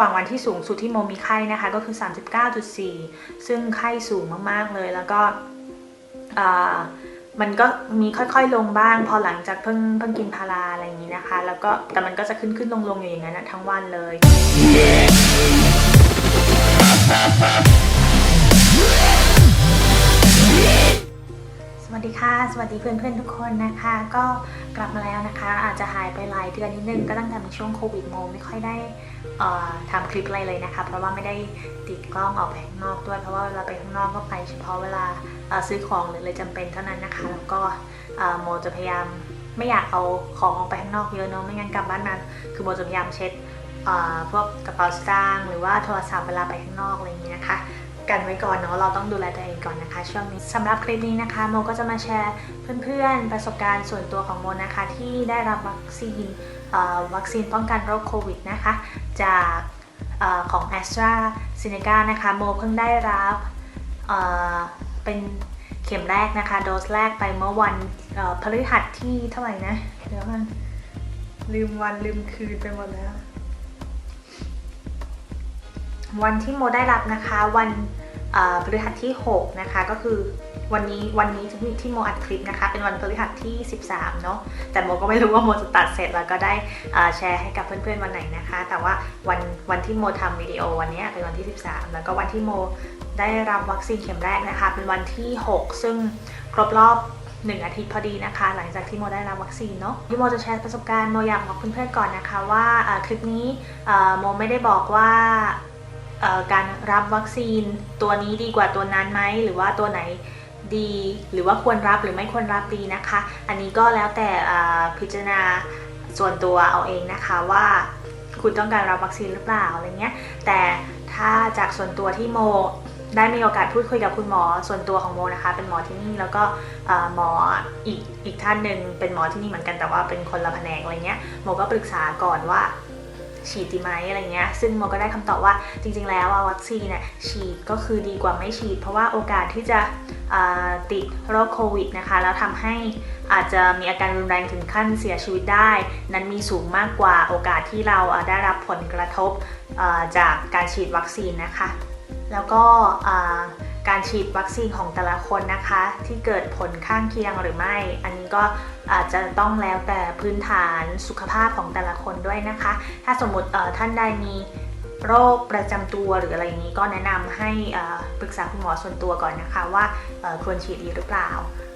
หว่างวันที่สูงสุดที่โมมีไข้นะคะก็คือ 39.4 ซึ่งไข้สูงมากๆเลยแล้วก็อ่ามันก็มีค่อยๆลงบ้าง พอหลังจากเพิ่งเพิ่งกินพาราอะไรอย่างนี้นะคะ แล้วก็แต่มันก็จะขึ้นขึ้นลงลงอยู่อย่างนั้นนะทั้งวันเลย สวัสดีค่ะ สวัสดีเพื่อนๆทุกคนนะคะ ก็กลับมาแล้วนะคะ อาจจะหายไปหลายเดือนนิดนึงก็ตั้งแต่ในช่วงโควิดโมไม่ค่อยได้ทำคลิปอะไรเลยนะคะ เพราะว่าไม่ได้ติดกล้องออกไปข้างนอกด้วย เพราะว่าเวลาไปข้างนอกก็ไปเฉพาะเวลาซื้อของหรืออะไรจำเป็นเท่านั้นนะคะ แล้วก็โมจะพยายามไม่อยากเอาของออกไปข้างนอกเยอะเนอะไม่งั้นกลับบ้านมาคือโมจะพยายามเช็ดพวกกระเป๋าสตางค์หรือว่าโทรศัพท์เวลาไปข้างนอกอะไรอย่างนี้ยนะคะ กันไว้ก่อนเนาะเราต้องดูแลตัวเองก่อนนะคะ ช่วงนี้สำหรับคลิปนี้นะคะ โมก็จะมาแชร์เพื่อนๆ ประสบการณ์ส่วนตัวของโมนะคะ ที่ได้รับวัคซีนวัคซีนป้องกันโรคโควิดนะคะ จากออของ a s t r a z เซ e c a นะคะโมเพิ่งได้รับเเป็นเข็มแรกนะคะ โดสแรกไปเมื่อวันพฤหัสที่เท่าไหร่นะเดี๋ยวมันลืมวันลืมคืนไปหมดแล้ว วันที่โมได้รับนะคะ วัน พฤหัสที่ 6 นะคะ ก็คือวันนี้วันนี้ที่ที่โมอัดคลิปนะคะ เป็นวันพฤหัสที่ 13 เนาะแต่โมก็ไม่รู้ว่าโมจะตัดเสร็จแล้วก็ได้แชร์ให้กับเพื่อนๆวันไหนนะคะ แต่ว่าวันวันที่โมทำวิดีโอวันนี้เป็นวันที่ 13 แล้วก็วันที่โมได้รับวัคซีนเข็มแรกนะคะ เป็นวันที่ 6 ซึ่งครบรอบหนึ่งอาทิตย์พอดีนะคะ หลังจากที่โมได้รับวัคซีนเนาะที่โมจะแชร์ประสบการณ์โมอยากบอกเพื่อนๆก่อนนะคะ ว่าคลิปนี้โมไม่ได้บอกว่า การรับวัคซีนตัวนี้ดีกว่าตัวนั้นไหมหรือว่าตัวไหนดีหรือว่าควรรับหรือไม่ควรรับดีนะคะ อันนี้ก็แล้วแต่พิจารณาส่วนตัวเอาเองนะคะว่าคุณต้องการรับวัคซีนหรือเปล่าอะไรเงี้ยแต่ถ้าจากส่วนตัวที่โมได้มีโอกาสพูดคุยกับคุณหมอส่วนตัวของโมนะคะ เป็นหมอที่นี่แล้วก็หมออีกอีกท่านหนึ่งเป็นหมอที่นี่เหมือนกันแต่ว่าเป็นคนละแผนกอะไรเงี้ยโมก็ปรึกษาก่อนว่า ฉีดดีไหมอะไรเงี้ย ซึ่งโมก็ได้คำตอบว่าจริง ๆ แล้ววัคซีนเนี่ยฉีดก็คือดีกว่าไม่ฉีด เพราะว่าโอกาสที่จะติดโรคโควิดนะคะ แล้วทำให้อาจจะมีอาการรุนแรงถึงขั้นเสียชีวิตได้ นั้นมีสูงมากกว่าโอกาสที่เราได้รับผลกระทบจากการฉีดวัคซีนนะคะ แล้วก็ การฉีดวัคซีนของแต่ละคนนะคะ ที่เกิดผลข้างเคียงหรือไม่ อันนี้ก็อาจจะต้องแล้วแต่พื้นฐานสุขภาพของแต่ละคนด้วยนะคะ ถ้าสมมติท่านใดมีโรคประจำตัวหรืออะไรอย่างนี้ก็แนะนำให้ปรึกษาคุณหมอส่วนตัวก่อนนะคะ ว่าควรฉีดดีหรือเปล่า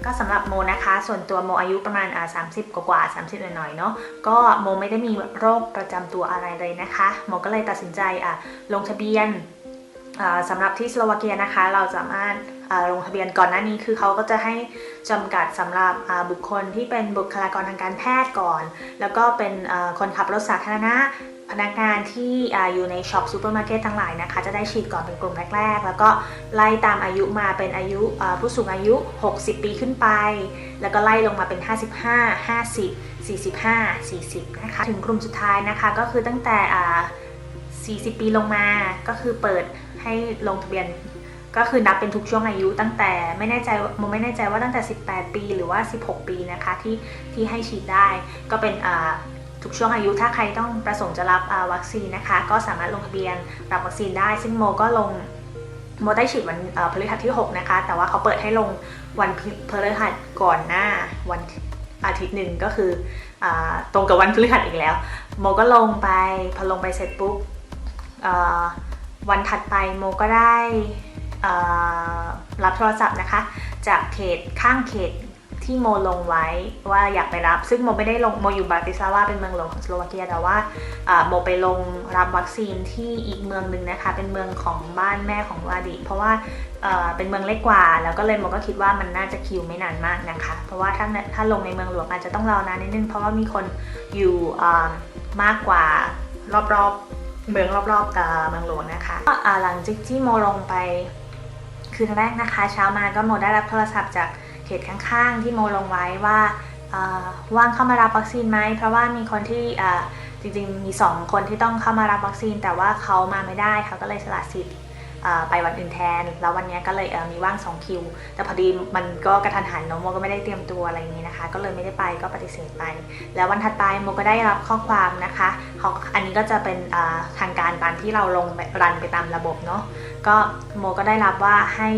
ก็สำหรับโมนะคะ ส่วนตัวโมอายุประมาณอ่า30 กว่าๆ30 หน่อยๆเนาะก็โมไม่ได้มีโรคประจำตัวอะไรเลยนะคะโมก็เลยตัดสินใจลงทะเบียน สำหรับที่สโลวาเกียนะคะ เราสามารถลงทะเบียนก่อนหน้านี้คือเขาก็จะให้จำกัดสำหรับบุคคลที่เป็นบุคลากรทางการแพทย์ก่อน แล้วก็เป็นคนขับรถสาธารณะพนักงานที่อยู่ในช็อปซูเปอร์มาร์เก็ตทั้งหลายนะคะ จะได้ฉีดก่อนเป็นกลุ่มแรก ๆ แล้วก็ไล่ตามอายุมาเป็นอายุผู้สูงอายุ 60 ปีขึ้นไป แล้วก็ไล่ลงมาเป็น 55 50 45 40 นะคะ ถึงกลุ่มสุดท้ายนะคะ ก็คือตั้งแต่ 40 ปีลงมาก็คือเปิดให้ลงทะเบียน ก็คือนับเป็นทุกช่วงอายุตั้งแต่ไม่แน่ใจโมไม่แน่ใจว่าตั้งแต่ 18 ปีหรือว่า 16 ปีนะคะที่ที่ให้ฉีดได้ก็เป็นอ่าทุกช่วงอายุถ้าใครต้องประสงค์จะรับวัคซีนนะคะ ก็สามารถลงทะเบียนรับวัคซีนได้ ซึ่งโมก็ลงโมได้ฉีดวันพฤหัสที่ 6 นะคะ แต่ว่าเขาเปิดให้ลงวันพฤหัสก่อนหน้าวันอาทิตย์หนึ่งก็คืออตรงกับวันพฤหัสอีกแล้ว โมก็ลงไปพอลงไปเสร็จปุ๊บ วันถัดไปโมก็ได้รับโทรศัพท์นะคะ จากเขตข้างเขตที่โมลงไว้ว่าอยากไปรับ ซึ่งโมไม่ได้ลงโมอยู่บาติสลาวาเป็นเมืองหลวงของสโลวาเกียแต่ว่าโมไปลงรับวัคซีนที่อีกเมืองหนึ่งนะคะ เป็นเมืองของบ้านแม่ของวาดิเพราะว่าเป็นเมืองเล็กกว่า แล้วก็เลยโมก็คิดว่ามันน่าจะคิวไม่นานมากนะคะ เพราะว่าถ้าถ้าลงในเมืองหลวงอาจจะต้องรอนานนิดนึงเพราะว่ามีคนอยู่มากกว่ารอบๆ เมืองรอบๆเอ่อเมืองหลวงนะคะก็หลังจากที่โมลงไปคืนแรกนะคะ เช้ามาก็โมได้รับโทรศัพท์จากเขตข้างๆ ที่โมลงไว้ว่าว่างเข้ามารับวัคซีนไหมเพราะว่ามีคนที่จริงๆมี 2 คนที่ต้องเข้ามารับวัคซีน แต่ว่าเขามาไม่ได้เขาก็เลยสละสิทธิ์ ไปวันอื่นแทน แล้ววันนี้ก็เลยเมีว่าง 2 คิว แต่พอดีมันก็กระทันหันเนอะโมก็ไม่ได้เตรียมตัวอะไรอย่างนี้นะคะ ก็เลยไม่ได้ไปก็ปฏิเสธไป แล้ววันถัดไปโมก็ได้รับข้อความนะคะเขาอันนี้ก็จะเป็นทางการตามที่เราลงรันไปตามระบบเนาะก็โมก็ได้รับว่าให้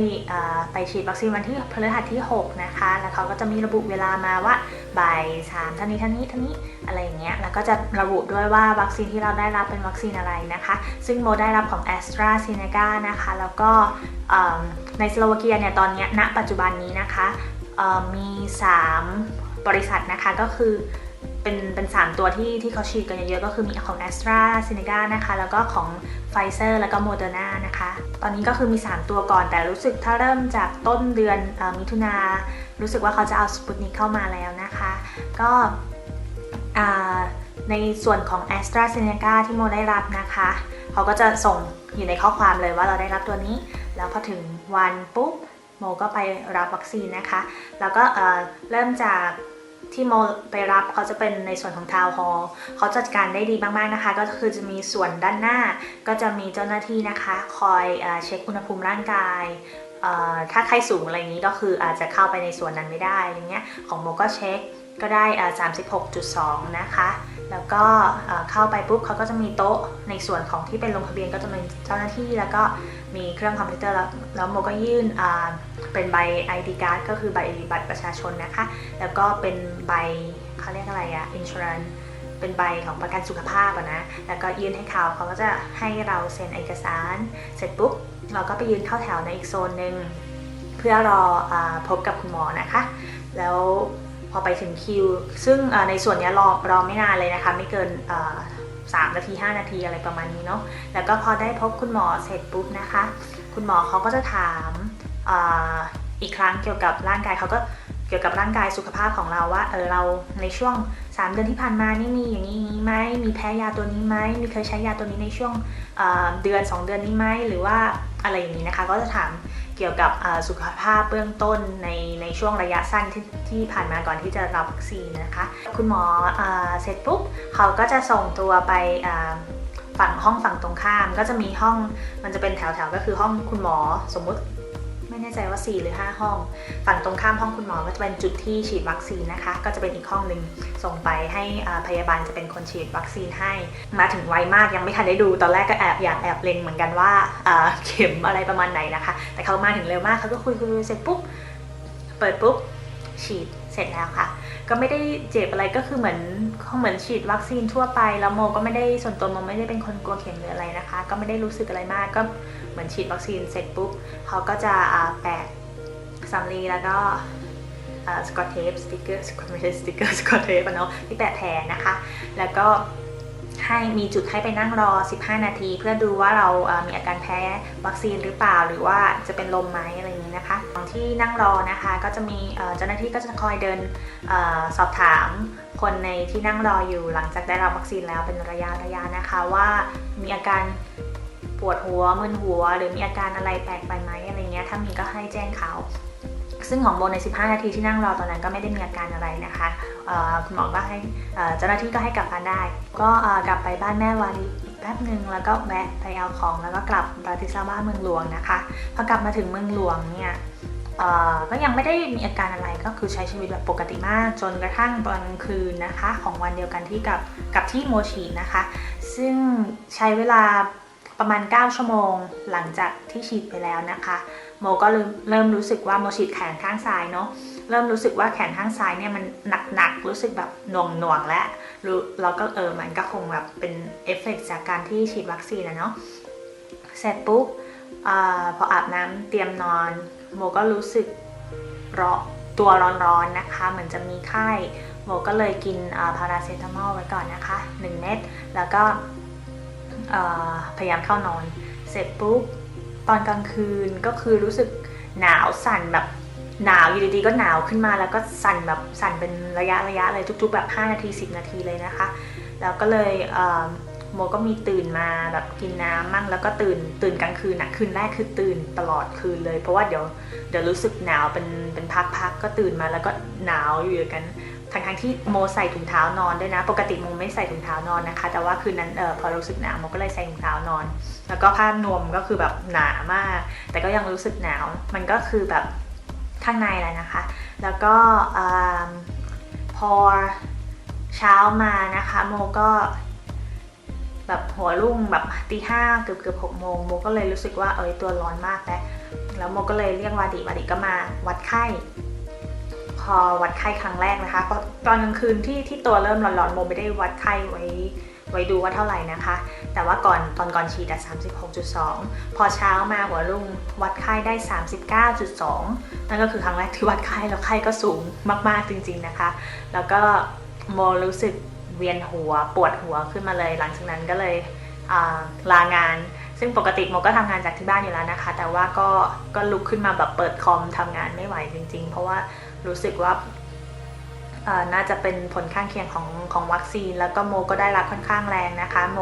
ไปฉีดวัคซีนวันที่พฤหัสที่ 6 นะคะ แล้วเขาก็จะมีระบุเวลามาว่า บ่ามเท่านี้เท่านี้เท่านี้อะไรอย่างเงี้ยแล้วก็จะระบุด้วยว่าวัคซีนที่เราได้รับเป็นวัคซีนอะไรนะคะ ซึ่งโมได้รับของ a s t r a z เซ e c a นะคะ แล้วก็ในสโลวาเกียเนี่ยตอนนี้ณปัจจุบันนี้นะคะมี 3 บริษัทนะคะก็คือ เป็นเป็น 3 ตัวที่ที่เขาฉีดกันเยอะๆก็คือมีของ a s t r a z e ซ e c a นะคะ แล้วก็ของ Pfizer แล้วก็ Moderna นะคะ ตอนนี้ก็คือมี 3 ตัวก่อน แต่รู้สึกถ้าเริ่มจากต้นเดือนอมิถุนารู้สึกว่าเขาจะเอาสปุตนิกเข้ามาแล้วนะคะ ก็ในส่วนของ a s t r a z e ซ e c a ที่โมได้รับนะคะ เขาก็จะส่งอยู่ในข้อความเลยว่าเราได้รับตัวนี้ แล้วพอถึงวันปุ๊บโมก็ไปรับวัคซีนนะคะ แล้วก็เเริ่มจาก ที่โมไปรับเขาจะเป็นในส่วนของทาวน์ฮอลล์เขาจัดการได้ดีมากๆนะคะ ก็คือจะมีส่วนด้านหน้า ก็จะมีเจ้าหน้าที่นะคะ คอยเช็คอุณหภูมิร่างกาย ถ้าไข้สูงอะไรอย่างนี้ก็คืออาจจะเข้าไปในส่วนนั้นไม่ได้อะไรเงี้ยของโมก็เช็คก็ได้ 36.2 นะคะ แล้วก็เข้าไปปุ๊บเขาก็จะมีโต๊ะในส่วนของที่เป็นลงทะเบียนก็จะเป็นเจ้าหน้าที่ แล้วก็มีเครื่องคอมพิวเตอร์แล้วแล้วโมก็ยื่นเป็นใบ ID card ก็คือใบบัตรประชาชนนะคะ แล้วก็เป็นใบเขาเรียกอะไรอะ insurance เป็นใบของประกันสุขภาพนะ แล้วก็ยื่นให้เขาเขาก็จะให้เราเซ็นเอกสาร เสร็จปุ๊บ เราก็ไปยืนเข้าแถวในอีกโซนหนึ่งเพื่อรออพบกับคุณหมอนะคะ แล้วพอไปถึงคิว ซึ่งในส่วนนี้รอรอไม่นานเลยนะคะ ไม่เกินสามนาที 5 นาทีอะไรประมาณนี้เนาะแล้วก็พอได้พบคุณหมอเสร็จปุ๊บนะคะ คุณหมอเขาก็จะถามออีกครั้งเกี่ยวกับร่างกายเขาก็เกี่ยวกับร่างกายสุขภาพของเราว่าเออเราในช่วง 3 เดือนที่ผ่านมานี่มีอย่างนี้นี้ไหมมีแพ้ยาตัวนี้ไหมมีเคยใช้ยาตัวนี้ในช่วงเดือน 2 เดือนนี้ไหมหรือว่า อะไรอย่างนี้นะคะ ก็จะถามเกี่ยวกับสุขภาพเบื้องต้นในในช่วงระยะสั้นที่ที่ผ่านมาก่อนที่จะรับวัคซีนนะคะ คุณหมออเสร็จปุ๊บเขาก็จะส่งตัวไปฝั่งห้องฝั่งตรงข้าม ก็จะมีห้องมันจะเป็นแถวๆก็คือห้องคุณหมอสมมุติ ไม่แน่ใจว่า 4 หรือ 5 ห้อง ฝั่งตรงข้ามห้องคุณหมอก็จะเป็นจุดที่ฉีดวัคซีนนะคะ ก็จะเป็นอีกห้องหนึ่งส่งไปให้พยาบาลจะเป็นคนฉีดวัคซีนให้ มาถึงไวมากยังไม่ทันได้ดูตอนแรกก็แอบอยากแอบเล็งเหมือนกันว่าอ่าเข็มอะไรประมาณไหนนะคะ แต่เขามาถึงเร็วมากเขาก็คุยคุยเสร็จปุ๊บเปิดปุ๊บฉีดเสร็จแล้วค่ะ ก็ไม่ได้เจ็บอะไรก็คือเหมือนเหมือนฉีดวัคซีนทั่วไปแล้วโมก็ไม่ได้ส่วนตัวโมไม่ได้เป็นคนกลัวเข็มหรืออะไรนะคะ ก็ไม่ได้รู้สึกอะไรมากก็เหมือนฉีดวัคซีนเสร็จปุ๊บเขาก็จะแปะสำลีแล้วก็สกอตเทปสติกเกอร์ไม่ใช่สติกเกอร์สกอตเทปเนาะที่แปะแผลนะคะ แล้วก็ ให้มีจุดให้ไปนั่งรอ 15 นาที เพื่อดูว่าเรามีอาการแพ้วัคซีนหรือเปล่า หรือว่าจะเป็นลมไหมอะไรอย่างนี้นะคะตอนที่นั่งรอนะคะก็จะมีเจ้าหน้าที่ก็จะคอยเดินอสอบถามคนในที่นั่งรออยู่หลังจากได้รับวัคซีนแล้วเป็นระยะระยะนะคะว่ามีอาการปวดหัวมึนหัว หรือมีอาการอะไรแปลกไปไหมอะไรเงี้ยถ้ามีก็ให้แจ้งเขา ซึ่งของโบใน 15 นาทีที่นั่งรอตอนนั้นก็ไม่ได้มีอาการอะไรนะคะคุณหมอก็ให้เจ้าหน้าที่ก็ให้กลับบ้านได้ ก็กลับไปบ้านแม่วารีอีกแป๊บหนึ่งแล้วก็แวะไปเอาของแล้วก็กลับบราติสลาบาเมืองหลวงนะคะพอกลับมาถึงเมืองหลวงเนี่ยก็ยังไม่ได้มีอาการอะไรก็คือใช้ชีวิตแบบปกติมาก จนกระทั่งตอนคืนนะคะ ของวันเดียวกันที่กับกับที่โมชินะคะ ซึ่งใช้เวลาประมาณ 9 ชั่วโมงหลังจากที่ฉีดไปแล้วนะคะ โมก็เริ่มเริ่มรู้สึกว่าโมฉีดแขนข้างซ้ายเนาะเริ่มรู้สึกว่าแขนข้างซ้ายเนี่ยมันหนักๆรู้สึกแบบหน่วงหน่วงและรู้แล้วก็เออมันก็คงแบบเป็นเอฟเฟกต์จากการที่ฉีดวัคซีนนะเนาะเสร็จปุ๊บอาพออาบน้ำเตรียมนอน โมก็รู้สึกร้อตัวร้อนๆนะคะเหมือนจะมีไข้โมก็เลยกินอ่าพาราเซตามอลไว้ก่อนนะคะ 1 เม็ดแล้วก็อ่าพยายามเข้านอน เสร็จปุ๊บ ตอนกลางคืนก็คือรู้สึกหนาวสั่นแบบหนาวอยู่ดีๆก็หนาวขึ้นมาแล้วก็สั่นแบบสั่นเป็นระยะระยะเลยทุก ๆ แบบ 5 นาที 10 นาทีเลยนะคะ แล้วก็เลยเโมก็มีตื่นมาแบบกินน้ำมั่งแล้วก็ตื่นตื่นกลางคืนนะคืนแรกคือตื่นตลอดคืนเลย เพราะว่าเดี๋ยวเดี๋ยวรู้สึกหนาวเป็นเป็นพักๆก็ตื่นมาแล้วก็หนาวอยู่กัน ทั้งทั้งๆที่โมใส่ถุงเท้านอนด้วยนะ ปกติโมไม่ใส่ถุงเท้านอนนะคะ แต่ว่าคืนนั้นเออพอรู้สึกหนาวโมก็เลยใส่ถุงเท้านอน แล้วก็ผ้านวมก็คือแบบหนามาก แต่ก็ยังรู้สึกหนาว มันก็คือแบบข้างในแหละนะคะ แล้วก็อพอเช้ามานะคะโมก็แบบหัวรุ่งแบบตีห้าเกือบเกือบหกโมงโมก็เลยรู้สึกว่าเอยตัวร้อนมากแล้วแล้วโมก็เลยเรียกวาดิวาดิก็มาวัดไข้ อวัดไข้ครั้งแรกนะคะก็ตอนกลางคืนที่ที่ตัวเริ่มร้อนๆโมไม่ได้วัดไข้ไว้ไว้ดูว่าเท่าไหร่นะคะ แต่ว่าก่อนตอนก่อนฉีดอะ36.2 พอเช้ามาหัวรุ่งวัดไข้ได้ 39.2 นั่นก็คือครั้งแรกที่วัดไข้แล้วไข้ก็สูงมากๆจริง ๆนะคะ แล้วก็โมรู้สึกเวียนหัวปวดหัวขึ้นมาเลย หลังจากนั้นก็เลยลางาน ซึ่งปกติโมก็ทำงานจากที่บ้านอยู่แล้วนะคะ แต่ว่าก็ก็ลุกขึ้นมาแบบเปิดคอมทำงานไม่ไหวจริง ๆ เพราะว่า รู้สึกว่าน่าจะเป็นผลข้างเคียงของของวัคซีน แล้วก็โมก็ได้รับค่อนข้างแรงนะคะ โม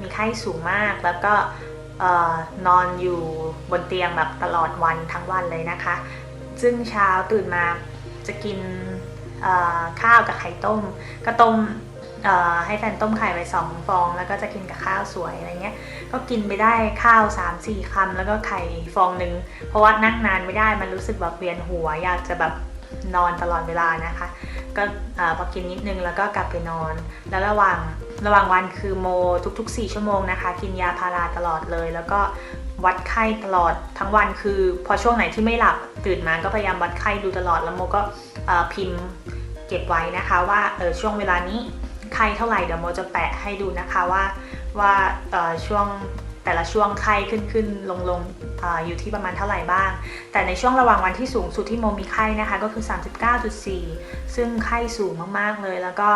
มีไข้สูงมากแล้วก็อนอนอยู่บนเตียงแบบตลอดวันทั้งวันเลยนะคะ ซึ่งเช้าตื่นมาจะกินข้าวกับไข่ต้ม ก็ต้มให้แฟนต้มไข่ไปสองฟอง แล้วก็จะกินกับข้าวสวยอะไรเงี้ย ก็กินไปได้ข้าว 3-4คำแล้วก็ไข่ฟองหนึ่งเพราะว่านั่งนานไม่ได้มันรู้สึกแบบเวียนหัวอยากจะแบบ นอนตลอดเวลานะคะ ก็พอกินนิดนึงแล้วก็กลับไปนอน แล้วระหว่างระหว่างวันคือโมทุก ๆ 4 ชั่วโมงนะคะ กินยาพาราตลอดเลย แล้วก็วัดไข้ตลอดทั้งวันคือ พอช่วงไหนที่ไม่หลับตื่นมาก็พยายามวัดไข้ดูตลอดแล้วโมก็พิมพ์เก็บไว้นะคะว่าเออช่วงเวลานี้ไข้เท่าไหร่เดี๋ยวโมจะแปะให้ดูนะคะว่าว่าช่วง แต่ละช่วงไข้ขึ้นขึ้นลงลงออยู่ที่ประมาณเท่าไหร่บ้าง แต่ในช่วงระหว่างวันที่สูงสุดที่โมมีไข้นะคะก็คือ 39.4 ซึ่งไข้สูงมากๆเลยแล้วก็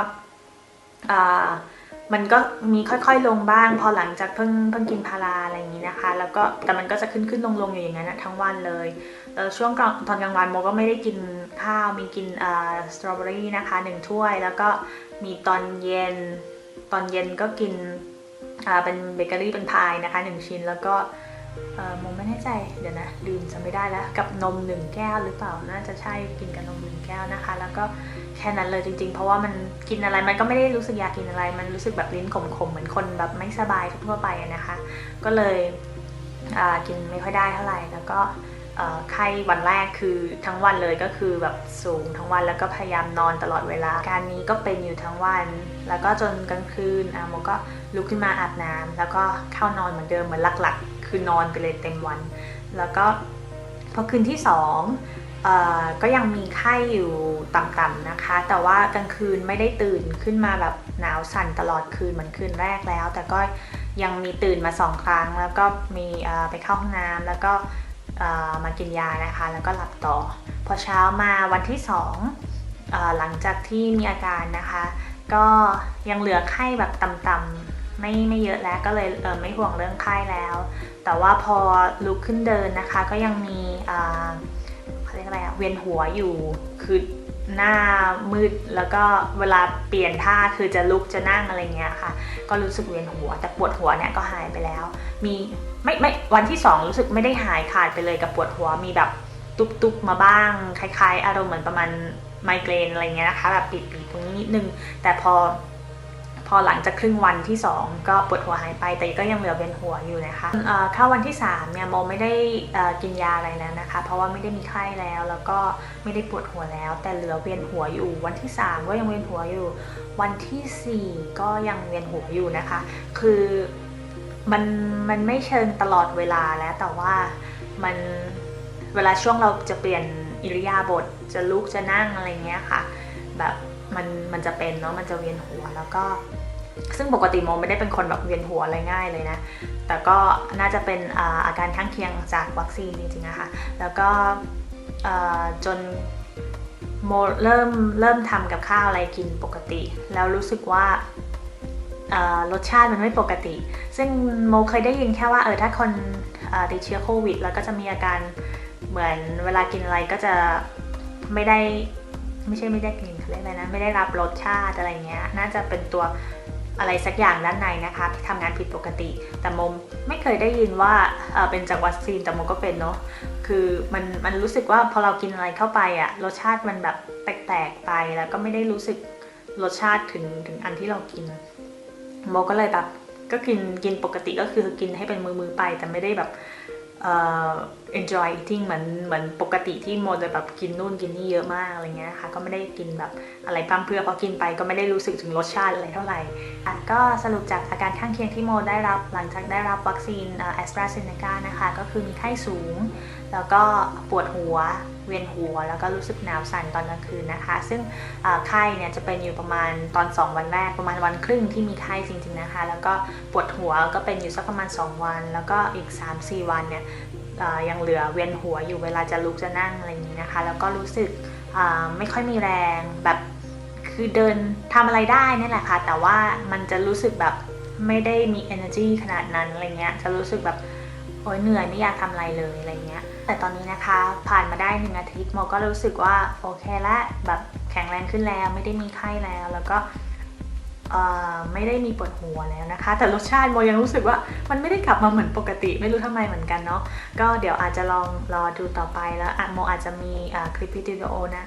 มันก็มีค่อยๆลงบ้าง พอหลังจากเพิ่งเพิ่งกินพาราอะไรอย่างนี้นะคะ แล้วก็แต่มันก็จะขึ้นขึ้นลงลงอยู่อย่างนั้นนะทั้งวันเลยแล้วช่วงตอนกลางวันโมก็ไม่ได้กินข้าวมีกินสตรอเบอรี่นะคะหนึ่งถ้วย แล้วก็มีตอนเย็นตอนเย็นก็กิน เป็นเบเกอรี่เป็นพายนะคะหนึ่งชิ้นแล้วก็เอ่อโมไม่แน่ใจเดี๋ยวนะลืมจำไม่ได้แล้ว กับนมหนึ่งแก้วหรือเปล่าน่าจะใช่กินกับนมหนึ่งแก้วนะคะ แล้วก็แค่นั้นเลยจริงๆ เพราะว่ามันกินอะไรมันก็ไม่ได้รู้สึกอยากกินอะไร มันรู้สึกแบบลิ้นขมๆเหมือนคนแบบไม่สบายทั่วไปนะคะ ก็เลยอ่ากินไม่ค่อยได้เท่าไหร่แล้วก็ ไข้วันแรกคือทั้งวันเลยก็คือแบบสูงทั้งวันแล้วก็พยายามนอนตลอดเวลา การนี้ก็เป็นอยู่ทั้งวัน แล้วก็จนกลางคืนอะโมก็ลุกขึ้นมาอาบน้ำแล้วก็เข้านอนเหมือนเดิมเหมือนหลักๆ คือนอนไปเลยเต็มวัน แล้วก็พอคืนที่สองอก็ยังมีไข้อยู่ต่ำๆนะคะ แต่ว่ากลางคืนไม่ได้ตื่นขึ้นมาแบบหนาวสั่นตลอดคืนเหมือนคืนแรกแล้ว แต่ก็ยังมีตื่นมาสองครั้ง แล้วก็มีไปเข้าห้องน้ำแล้วก็ มากินยานะคะ แล้วก็หลับต่อ พอเช้ามาวันที่สองหลังจากที่มีอาการนะคะ ก็ยังเหลือไข้แบบต่ำๆไม่ไม่เยอะแล้วก็เลยเออไม่ห่วงเรื่องไข้แล้ว แต่ว่าพอลุกขึ้นเดินนะคะ ก็ยังมีเขาเรียกอะไรอะเวียนหัวอยู่คือหน้ามืดแล้วก็เวลาเปลี่ยนท่าคือจะลุกจะนั่งอะไรเงี้ยค่ะ ก็รู้สึกเวียนหัวแต่ปวดหัวเนี่ยก็หายไปแล้ว มี ไม่ไม่วันที่สองรู้สึกไม่ได้หายขาดไปเลยกับปวดหัวมีแบบตุบๆมาบ้าง คล้าย ๆ อารมณ์เหมือนประมาณไมเกรนอะไรเงี้ยนะคะแบบปีดๆตรงนี้นิดนึง แต่พอพอหลังจากครึ่งวันที่ 2 ก็ปวดหัวหายไป แต่ก็ยังเหลือเวียนหัวอยู่นะคะเข้าวันที่3เนี่ยโมไม่ได้กินยาอะไรแล้วนะคะ เพราะว่าไม่ได้มีไข้แล้ว แล้วก็ไม่ได้ปวดหัวแล้ว แต่เหลือเวียนหัวอยู่ วันที่ 3 ก็ยังเวียนหัวอยู่ วันทีสี่4 ก็ยังเวียนหัวอยู่นะคะ คือ มันมันไม่เชิงตลอดเวลาแล้วแต่ว่ามันเวลาช่วงเราจะเปลี่ยนอิริยาบถจะลุกจะนั่งอะไรเงี้ยค่ะ แบบมันมันจะเป็นเนาะมันจะเวียนหัวแล้วก็ ซึ่งปกติโมไม่ได้เป็นคนแบบเวียนหัวอะไรง่ายเลยนะ แต่ก็น่าจะเป็นอาการข้างเคียงจากวัคซีนจริงๆนะคะแล้วก็จนโมเริ่มเริ่มทำกับข้าวอะไรกินปกติ แล้วรู้สึกว่า รสชาติมันไม่ปกติ ซึ่งโมเคยได้ยินแค่ว่าเออถ้าคนติดเชื้อโควิด แล้วก็จะมีอาการเหมือนเวลากินอะไรก็จะไม่ได้ไม่ใช่ไม่ได้กลิ่นเขาเรียกอะไรนะไม่ได้รับรสชาติอะไรเงี้ย น่าจะเป็นตัวอะไรสักอย่างด้านในนะคะที่ทำงานผิดปกติ แต่โมไม่เคยได้ยินว่าเอ่อเป็นจากวัคซีนแต่โมก็เป็นเนาะคือมันมันรู้สึกว่าพอเรากินอะไรเข้าไปอะรสชาติมันแบบแปลกๆไปแล้วก็ไม่ได้รู้สึกรสชาติถึงถึงอันที่เรากิน โมก็เลยแบบก็กินกินปกติก็คือกินให้เป็นมือๆไป แต่ไม่ได้แบบ enjoy eating เหมือนเหมือนปกติที่โมจะแบบกินนู่นกินนี่เยอะมากอะไรเงี้ยนะคะก็ไม่ได้กินแบบอะไรพร่ำเพื่อพอกินไปก็ไม่ได้รู้สึกถึงรสชาติอะไรเท่าไหร่อะก็สรุปจากอาการข้างเคียงที่โมได้รับหลังจากได้รับวัคซีนแอสตราเซเนกานะคะ ก็คือมีไข้สูง แล้วก็ปวดหัวเวียนหัว แล้วก็รู้สึกหนาวสั่นตอนกลางคืนนะคะ ซึ่งไข้เนี่ยจะเป็นอยู่ประมาณตอน 2 วันแรกประมาณวันครึ่งที่มีไข้จริงๆนะคะ แล้วก็ปวดหัวก็เป็นอยู่สักประมาณ 2 วัน แล้วก็อีก 3-4 วันเนี่ย ยังเหลือเวียนหัวอยู่เวลาจะลุกจะนั่งอะไรอย่างนี้นะคะ แล้วก็รู้สึกไม่ค่อยมีแรงแบบคือเดินทำอะไรได้นี่แหละค่ะ แต่ว่ามันจะรู้สึกแบบไม่ได้มี energy ขนาดนั้นอะไรเงี้ยจะรู้สึกแบบโอ้ยเหนื่อยไม่อยากทำอะไรเลยอะไรเงี้ย แต่ตอนนี้นะคะผ่านมาได้หนึ่งอาทิตย์โมก็รู้สึกว่าโอเคละแบบแข็งแรงขึ้นแล้วไม่ได้มีไข้แล้วแล้วก็ ไม่ได้มีปวดหัวแล้วนะคะ แต่รสชาติโมยังรู้สึกว่ามันไม่ได้กลับมาเหมือนปกติ ไม่รู้ทำไมเหมือนกันเนาะก็เดี๋ยวอาจจะลองรอดูต่อไปแล้วโมอาจจะมีคลิปวิดีโอนะ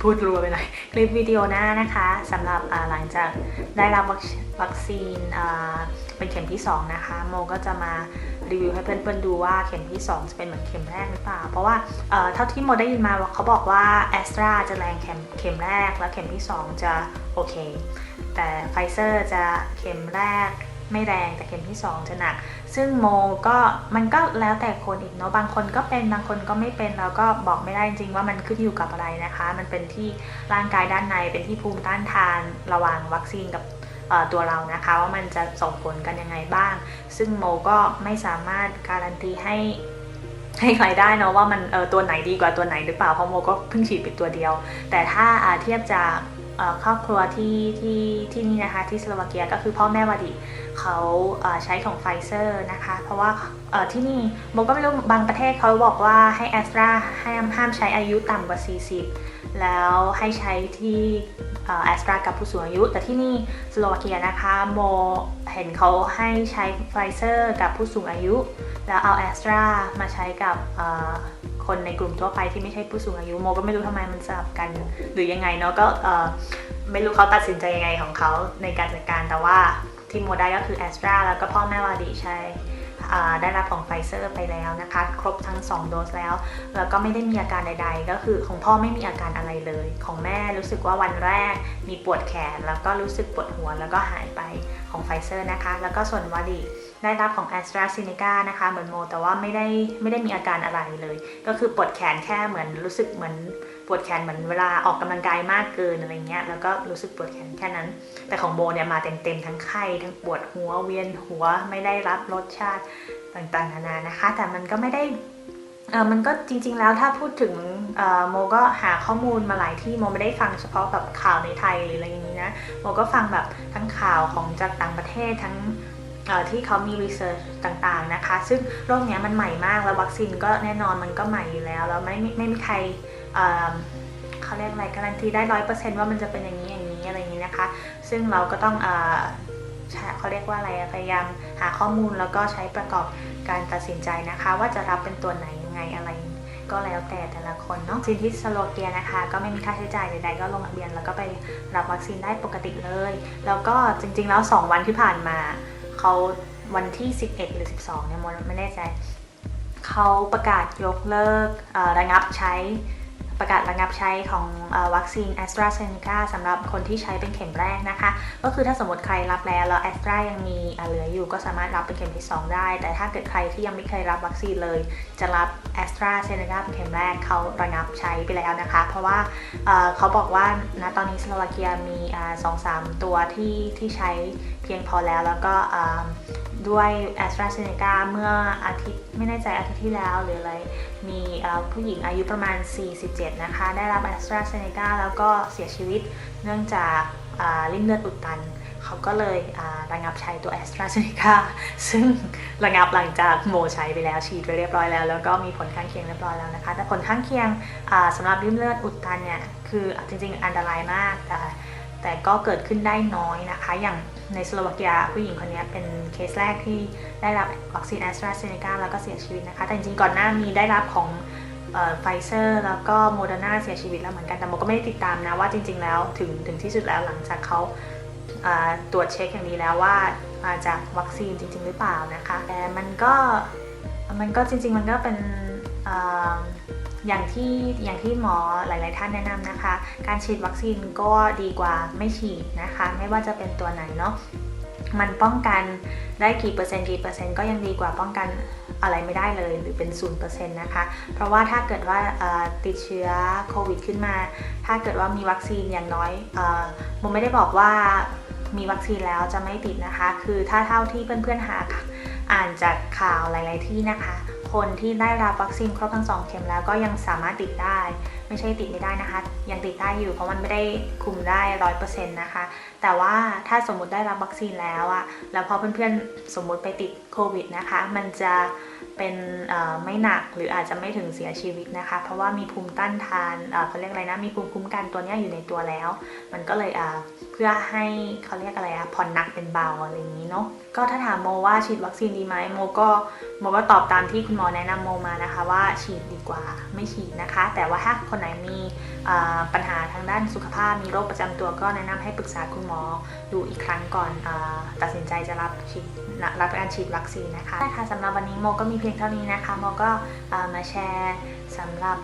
พูดรัวไปหน่อยคลิปวิดีโอหน้านะคะสำหรับหลังจากได้รับวัคซีนเป็นเข็มที่ 2 นะคะ โมก็จะมารีวิวให้เพื่อนๆดูว่าเข็มที่ 2 จะเป็นเหมือนเข็มแรกหรือเปล่า เพราะว่าเท่าที่โมได้ยินมาเขาบอกว่าแอสตราจะแรงเข็มเข็มแรก แล้วเข็มที่ 2 จะโอเค แต่ไฟเซอร์จะเข็มแรกไม่แรงแต่เข็มที่ 2 จะหนัก ซึ่งโมก็มันก็แล้วแต่คนอีกเนาะบางคนก็เป็นบางคนก็ไม่เป็นแล้วก็บอกไม่ได้จริงว่ามันขึ้นอยู่กับอะไรนะคะ มันเป็นที่ร่างกายด้านในเป็นที่ภูมิต้านทานระหว่างวัคซีนกับตัวเรานะคะว่ามันจะส่งผลกันยังไงบ้าง ซึ่งโมก็ไม่สามารถการันตีให้ให้ใครได้เนาะว่ามันเออตัวไหนดีกว่าตัวไหนหรือเปล่าเพราะโมก็เพิ่งฉีดไปตัวเดียว แต่ถ้าเทียบจาก ครอบครัวที่ที่ที่นี่นะคะที่สโลวาเกียก็คือพ่อแม่วาดิเขาใช้ของไฟเซอร์นะคะ เพราะว่าที่นี่โมก็ไม่รู้บางประเทศเขาบอกว่าให้แอสตราห้ามห้ามใช้อายุต่ำกว่า 40 แล้วให้ใช้ที่แอสตรากับผู้สูงอายุ แต่ที่นี่สโลวาเกียนะคะโมเห็นเขาให้ใช้ไฟเซอร์กับผู้สูงอายุ แล้วเอาแอสตรามาใช้กับ คนในกลุ่มทั่วไปที่ไม่ใช่ผู้สูงอายุโมก็ไม่รู้ทำไมมันสลับกัน หรือยังไงเนาะก็ไม่รู้เขาตัดสินใจยังไงของเขาในการจัดการแต่ว่าที่โมได้ก็คือแอสตราแล้วก็พ่อแม่วาดีใช้ได้รับของไฟเซอร์ไปแล้วนะคะ ครบทั้ง 2 โดสแล้ว แล้วก็ไม่ได้มีอาการใด ๆ ก็คือของพ่อไม่มีอาการอะไรเลย ของแม่รู้สึกว่าวันแรกมีปวดแขน แล้วก็รู้สึกปวดหัวแล้วก็หายไปของไฟเซอร์นะคะ แล้วก็ส่วนวาดี ได้รับของแอสตราซิเนกานะคะเหมือนโม แต่ว่าไม่ได้ไม่ได้มีอาการอะไรเลย ก็คือปวดแขนแค่เหมือนรู้สึกเหมือนปวดแขนเหมือนเวลาออกกำลังกายมากเกินอะไรเงี้ยแล้วก็รู้สึกปวดแขนแค่นั้น แต่ของโมเนี่ยมาเต็มๆทั้งไข้ทั้งปวดหัวเวียนหัวไม่ได้รับรสชาติต่างๆนานานะคะ แต่มันก็ไม่ได้เออมันก็จริง ๆ แล้วถ้าพูดถึงโมก็หาข้อมูลมาหลายที่โมไม่ได้ฟังเฉพาะแบบข่าวในไทยหรืออะไรอย่างนี้นะโมก็ฟังแบบทั้งข่าวของจากต่างประเทศทั้ง ที่เขามีรีเสิร์ชต่างๆนะคะ ซึ่งโรคนี้มันใหม่มาก แล้ววัคซีนก็แน่นอนมันก็ใหม่อยู่แล้ว แล้วไม่ไม่มีใครเขาเรียกอะไรการันตีได้ร้อยเปอร์เซนต์ว่ามันจะเป็นอย่างนี้อย่างนี้อะไรอย่างนี้นะคะ ซึ่งเราก็ต้องเขาเรียกว่าอะไรพยายามหาข้อมูลแล้วก็ใช้ประกอบการตัดสินใจนะคะ ว่าจะรับเป็นตัวไหนยังไงอะไรก็แล้วแต่แต่ละคนเนาะซินที่สโลเกียนะคะ ก็ไม่มีค่าใช้จ่ายใดๆก็ลงทะเบียน แล้วก็ไปรับวัคซีนได้ปกติเลย แล้วก็จริงๆแล้ว 2 วันที่ผ่านมา เขาวันที่ 11 หรือ 12เนี่ยมไม่แน่ใจเขาประกาศยกเลิกระงับใช้ประกาศระงับใช้ของวัคซีนแอสตราเซเนกาสำหรับคนที่ใช้เป็นเข็มแรกนะคะ ก็คือถ้าสมมติใครรับแล้วแล้วแอสตรายังมีเหลืออยู่ก็สามารถรับเป็นเข็มที่ 2 ได้ แต่ถ้าเกิดใครที่ยังไม่เคยรับวัคซีนเลย จะรับแอสตราเซเนกาเป็นเข็มแรกเขาระงับใช้ไปแล้วนะคะ เพราะว่าเขาบอกว่าณตอนนี้สโลวาเกียมีสองสามตัวที่ที่ใช้ พียงพอแล้ว แล้วก็ด้วย a s t r a z เซ e c a เมื่ออาทิตย์ไม่แน่ใจอาทิตย์ที่แล้วหรืออะไร มีผู้หญิงอายุประมาณ 47 นะคะ ได้รับ a s t r a z เซ e c a แล้วก็เสียชีวิตเนื่องจากริ่มเลือดอุดตัน เขาก็เลยระงับใช้ตัว a s t r a z เซ e c a ซึ่งระงับหลังจากโมใช้ไปแล้วฉีดไปเรียบร้อยแล้ว แล้วก็มีผลข้างเคียงเรียบร้อยแล้วนะคะ แต่ผลข้างเคียงสำหรับริ่มเลือดอุดตันเนี่ยคือจริงๆ อันตรายมากแต่แต่ก็เกิดขึ้นได้น้อยนะคะ อย่าง ในสโลวาเกียผู้หญิงคนนี้เป็นเคสแรกที่ได้รับวัคซีนแอสตราเซเนกาแล้วก็เสียชีวิตนะคะ แต่จริงๆก่อนหน้ามีได้รับของไฟเซอร์แล้วก็โมเดอร์นาเสียชีวิตแล้วเหมือนกัน แต่โมก็ไม่ได้ติดตามนะว่าจริง ๆ แล้วถึงถึงที่สุดแล้วหลังจากเขาตรวจเช็คอย่างนี้แล้วว่ามาจากวัคซีนจริง ๆ หรือเปล่านะคะ แต่มันก็มันก็จริง ๆ มันก็เป็น อย่างที่อย่างที่หมอหลาย ๆ ท่านแนะนำนะคะ การฉีดวัคซีนก็ดีกว่าไม่ฉีดนะคะ ไม่ว่าจะเป็นตัวไหนเนาะมันป้องกันได้กี่เปอร์เซ็นต์กี่เปอร์เซ็นต์ก็ยังดีกว่าป้องกันอะไรไม่ได้เลยหรือเป็นศูนย์เปอร์เซ็นต์นะคะ เพราะว่าถ้าเกิดว่าติดเชื้อโควิดขึ้นมา ถ้าเกิดว่ามีวัคซีนอย่างน้อยเอ่อโมไม่ได้บอกว่ามีวัคซีนแล้วจะไม่ติดนะคะ คือถ้าเท่าที่เพื่อนๆหาอ่านจากข่าวหลาย ๆ ที่นะคะ คนที่ได้รับวัคซีนครบทั้งสองเข็มแล้วก็ยังสามารถติดได้ ไม่ใช่ติดไม่ได้นะคะ ยังติดได้อยู่เพราะมันไม่ได้คุมได้ร้อยเปอร์เซ็นต์นะคะ แต่ว่าถ้าสมมติได้รับวัคซีนแล้วอะแล้วพอเพื่อนๆสมมติไปติดโควิดนะคะ มันจะเป็นไม่หนักหรืออาจจะไม่ถึงเสียชีวิตนะคะ เพราะว่ามีภูมิต้านทานเขาเรียกอะไรนะ มีภูมิคุ้มกันตัวเนี้ยอยู่ในตัวแล้ว มันก็เลยเพื่อให้เขาเรียกอะไรอะผ่อนหนักเป็นเบาอะไรอย่างนี้เนาะ ก็ถ้าถามโมว่าฉีดวัคซีนดีไหมโมก็โมก็ตอบตามที่คุณหมอแนะนำโมมานะคะว่าฉีดดีกว่าไม่ฉีดนะคะ แต่ว่าถ้าคนไหนมีปัญหาทางด้านสุขภาพมีโรคประจำตัวก็แนะนำให้ปรึกษาคุณหมอดูอีกครั้งก่อนอตัดสินใจจะรับฉีดรับการฉีดวัคซีนนะคะใช่ค่ะสำหรับวันนี้โมก็มีเพียงเท่านี้นะคะโมก็มาแชร์ สำหรับ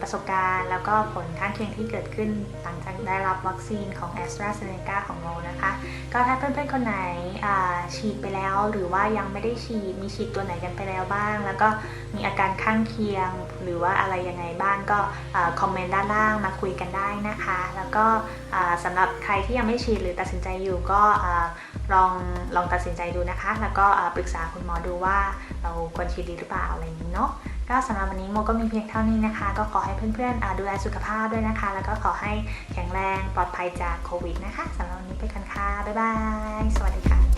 ประสบการณ์ แล้วก็ผลข้างเคียงที่เกิดขึ้น หลังจากได้รับวัคซีนของ a s t r a z เซ e c a ของโมนะคะ ก็ถ้าเพื่อนๆคนไหนฉีดไปแล้ว หรือว่ายังไม่ได้ฉีดมีฉีดตัวไหนกันไปแล้วบ้าง แล้วก็มีอาการข้างเคียง หรือว่าอะไรยังไงบ้างก็คอมเมนต์ด้านล่างมาคุยกันได้นะคะ แล้วก็อ่าสำหรับใครที่ยังไม่ฉีดหรือตัดสินใจอยู่ก็ลองลองตัดสินใจดูนะคะ แล้วก็ปรึกษาคุณหมอดูว่าเราควรฉีดดีหรือเปล่าอะไรอย่างนี้เนาะ ก็สำหรับวันนี้โมก็มีเพียงเท่านี้นะคะ ก็ขอให้เพื่อนๆดูแลสุขภาพด้วยนะคะ แล้วก็ขอให้แข็งแรงปลอดภัยจากโควิดนะคะสำหรับวันนี้ไปกันค่ะ บ๊ายบาย สวัสดีค่ะ